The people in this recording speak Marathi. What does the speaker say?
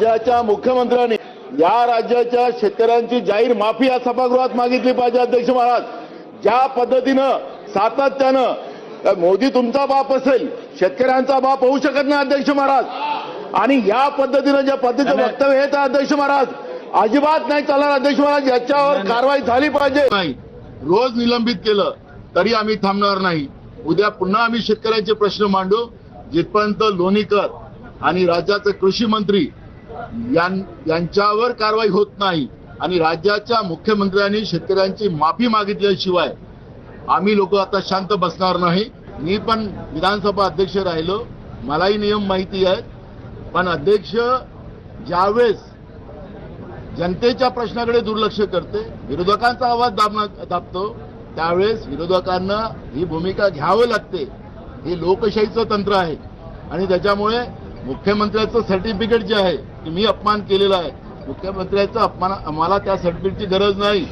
राज्याच्या मुख्यमंत्र्यांनी या राज्याच्या शेतकऱ्यांची जाहीर माफी या सभागृहात मागितली पाहिजे अध्यक्ष महाराज. ज्या पद्धतीनं सातत्यानं मोदी तुमचा बाप असेल शेतकऱ्यांचा बाप होऊ शकत नाही अध्यक्ष महाराज. आणि या पद्धतीनं ज्या पद्धतीचं वक्तव्य येत अध्यक्ष महाराज अजिबात नाही चालणार अध्यक्ष महाराज. याच्यावर कारवाई झाली पाहिजे. नाही. रोज निलंबित केलं तरी आम्ही थांबणार नाही. उद्या पुन्हा आम्ही शेतकऱ्यांचे प्रश्न मांडू जिथपर्यंत लोणीकर आणि राज्याचे कृषी मंत्री यांच्यावर कारवाई होत नाही. आणि राज्याच्या मुख्यमंत्र्यांनी शेतकऱ्यांची माफी मागितल्याशिवाय आम्ही लोक आता शांत बसणार नाही. मी पण विधानसभा अध्यक्ष राहिलो. मलाही नियम माहिती आहेत. पण अध्यक्ष ज्यावेळेस जनतेच्या प्रश्नाकडे दुर्लक्ष करते विरोधकांचा आवाज दाबना दाबतो त्यावेळेस विरोधकांना ही भूमिका घ्यावं लागते. हे लोकशाहीचं तंत्र आहे. आणि त्याच्यामुळे मुख्यमंत्र्याचं सर्टिफिकेट जे आहे ते मी अपमान केलेला आहे. मुख्यमंत्र्याचा अपमान आम्हाला त्या सर्टिफिकेटची गरज नाही.